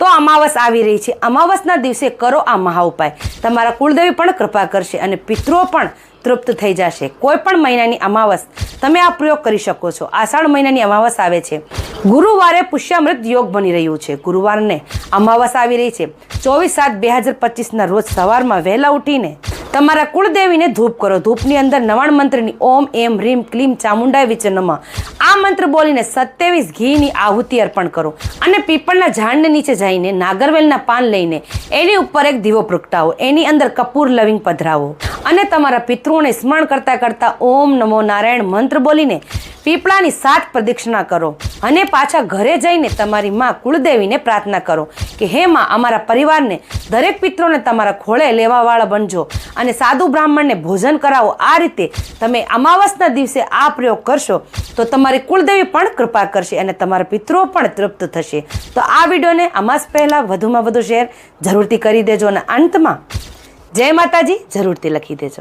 તો અમાવસ આવી રહી છે. અમાવસના દિવસે કરો આ મહા ઉપાય. તમારા કુળદેવી પણ કૃપા કરશે અને પિતૃઓ પણ તૃપ્ત થઈ જશે. કોઈ પણ મહિનાની અમાવસ તમે આ પ્રયોગ કરી શકો છો. આષાઢ મહિનાની અમાવસ આવે છે. ગુરુવારે પુષ્યામૃત યોગ બની રહ્યું છે. ગુરુવારને અમાવસ આવી રહી છે. ચોવીસ સાત બે હજાર પચીસના રોજ સવારમાં વહેલા ઉઠીને તમારા કુળદેવીને ધૂપ કરો. ધૂપની અંદર નવાણ મંત્રની ઓમ, એમ, રીમ, ક્લીમ ચામુંડા વિચ નમઃ આ મંત્ર બોલીને સત્યાવીસ ઘીની આહુતિ અર્પણ કરો અને પીપળના ઝાડને નીચે જઈને નાગરવેલના પાન લઈને એની ઉપર એક દીવો પ્રગટાવો. એની અંદર કપૂર લવિંગ પધરાવો. અને તમારા પિતૃઓને સ્મરણ કરતાં કરતાં ઓમ નમો નારાયણ મંત્ર બોલીને પીપળાની સાત પ્રદક્ષિણા કરો અને પાછા ઘરે જઈને તમારી માં કુળદેવીને પ્રાર્થના કરો કે હે માં, અમારા પરિવારને દરેક પિત્રોને તમારા ખોળે લેવાવાળા બનજો અને સાધુ બ્રાહ્મણને ભોજન કરાવો. આ રીતે તમે અમાવસના દિવસે આ પ્રયોગ કરશો તો તમારી કુળદેવી પણ કૃપા કરશે અને તમારા પિત્રો પણ તૃપ્ત થશે. તો આ વિડીયોને અમાસ પહેલાં વધુમાં વધુ શેર જરૂરથી કરી દેજો અને અંતમાં જય માતાજી, જરૂરથી લખી દેજો.